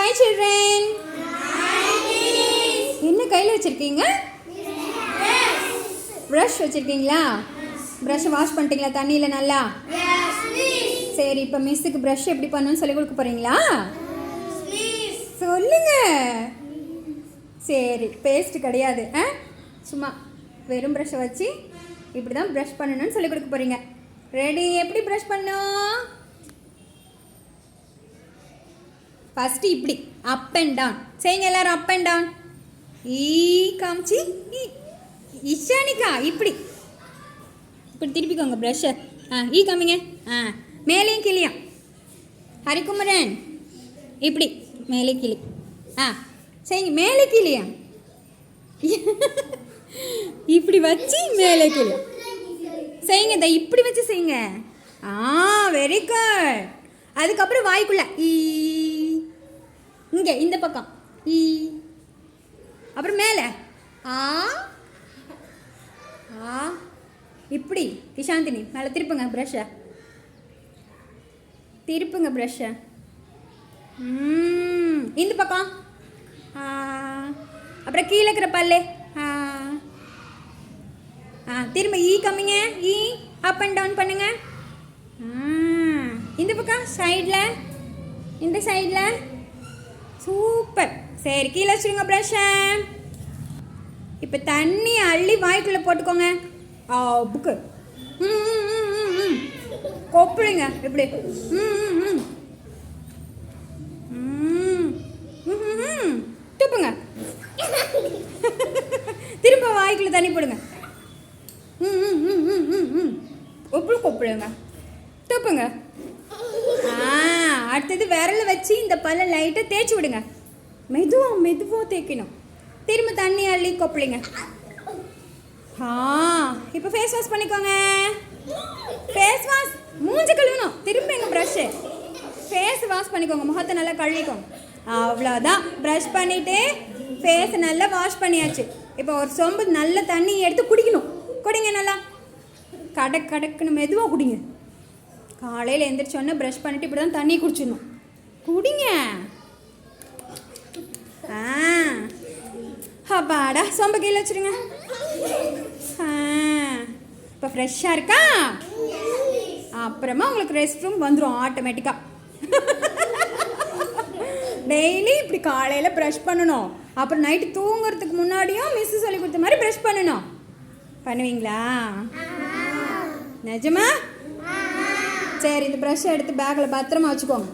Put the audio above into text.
Hi children என்ன கையில் வச்சுருக்கீங்க? ப்ரஷ் வச்சுருக்கீங்களா? ப்ரஷ்ஷை வாஷ் பண்ணிட்டீங்களா தண்ணியில் நல்லா? சரி இப்போ மிஸ்ஸுக்கு ப்ரஷ் எப்படி பண்ணணும்னு சொல்லி கொடுக்க போகிறீங்களா சொல்லுங்க. சரி பேஸ்ட் கிடையாது ஆ? சும்மா வெறும் ப்ரஷ்ஷை வச்சு இப்படி தான் ப்ரஷ் பண்ணணும்னு சொல்லி கொடுக்க போகிறீங்க ரெடி எப்படி ப்ரஷ் பண்ணும் ஃபஸ்ட்டு இப்படி. அப் அண்ட் டவுன் செய்யுங்க எல்லாரும் up and down E e காமிச்சி. E. இஷானிக்கா இப்படி. இப்படி திருப்பிக்கோங்க ப்ரஷ்ஷை ஆ ஈ காமிங்க. ஆ மேலேயும் கிளியும் ஹரிகுமரன். இப்படி. மேலே கிளி ஆ சரிங்க மேலே கிளியா இப்படி வச்சு மேலே கிளி செய்யுங்க இந்த இப்படி வச்சு செய்யுங்க. ஆ வெரி குட் அதுக்கப்புறம் வாய்க்குள்ள. ஈ இங்கே இந்த பக்கம். ஈ. அப்புறம் மேலே. ஆ. ஆ. இப்படி இஷாந்தினி மேலே திருப்புங்க ப்ரஷ்ஷை திருப்புங்க ப்ரஷ்ஷை இந்த பக்கம். ஆ, அப்புறம் கீழே இருக்கிற பல்லு. ஆ. திரும்ப ஈ கம்மிங்க. ஈ அப் அண்ட் டவுன் பண்ணுங்க. இந்த பக்கம் சைடில் இந்த சைடில் சூப்பர் சரி கீழே வச்சுருங்க ப்ரஷை இப்போ தண்ணி அள்ளி வாய்க்குள்ளே போட்டுக்கோங்க ஆ புக்கு ம் ம், ம், இப்படி ம் ம் ம் ம். துப்புங்க திரும்ப வாய்க்குள்ளே தண்ணி போடுங்க ம் ம் ம் ம் ம் கொப்பிடுங்க துப்புங்க அடுத்தது விரலை வச்சு இந்த பல்ல லைட்டாக தேய்ச்சி விடுங்க. மெதுவாக மெதுவாக தேய்க்கணும். திரும்ப தண்ணி அள்ளி கொப்பளிங்க. ஆ இப்போ ஃபேஸ் வாஷ் பண்ணிக்கோங்க. ஃபேஸ் வாஷ் மூஞ்சி கழுவணும். திரும்ப எங்கள் ப்ரஷ்ஷு ஃபேஸ் வாஷ் பண்ணிக்கோங்க. முகத்தை நல்லா கழுவிக்கோங்க. அவ்வளோதான் ப்ரஷ் பண்ணிவிட்டு ஃபேஸை நல்லா வாஷ் பண்ணியாச்சு. இப்போ ஒரு சொம்பு நல்ல தண்ணி எடுத்து குடிக்கணும். குடிங்க நல்லா. கடக் கடக்குன்னு மெதுவாக குடிங்க. காலையில் எந்திரிச்சோன்னே ப்ரஷ் பண்ணிட்டு இப்படி தான் தண்ணி குடிச்சிடணும். குடிங்க. ஆ. அப்பாடா சொம்ப கீழே வச்சிருங்க. ஆ. இப்போ ஃப்ரெஷ்ஷாக இருக்கா? அப்புறமா உங்களுக்கு ரெஸ்ட் ரூம் வந்துடும் ஆட்டோமேட்டிக்காக டெய்லி இப்படி காலையில் ப்ரஷ் பண்ணணும். அப்புறம் நைட்டு தூங்குறதுக்கு முன்னாடியும் மிஸ் சொல்லி கொடுத்த மாதிரி ப்ரஷ் பண்ணணும். பண்ணுவீங்களா? நிஜமா? சரி இந்த ப்ரஷ்ஷை எடுத்து பேக்கில் பத்திரமா வச்சுக்கோங்க.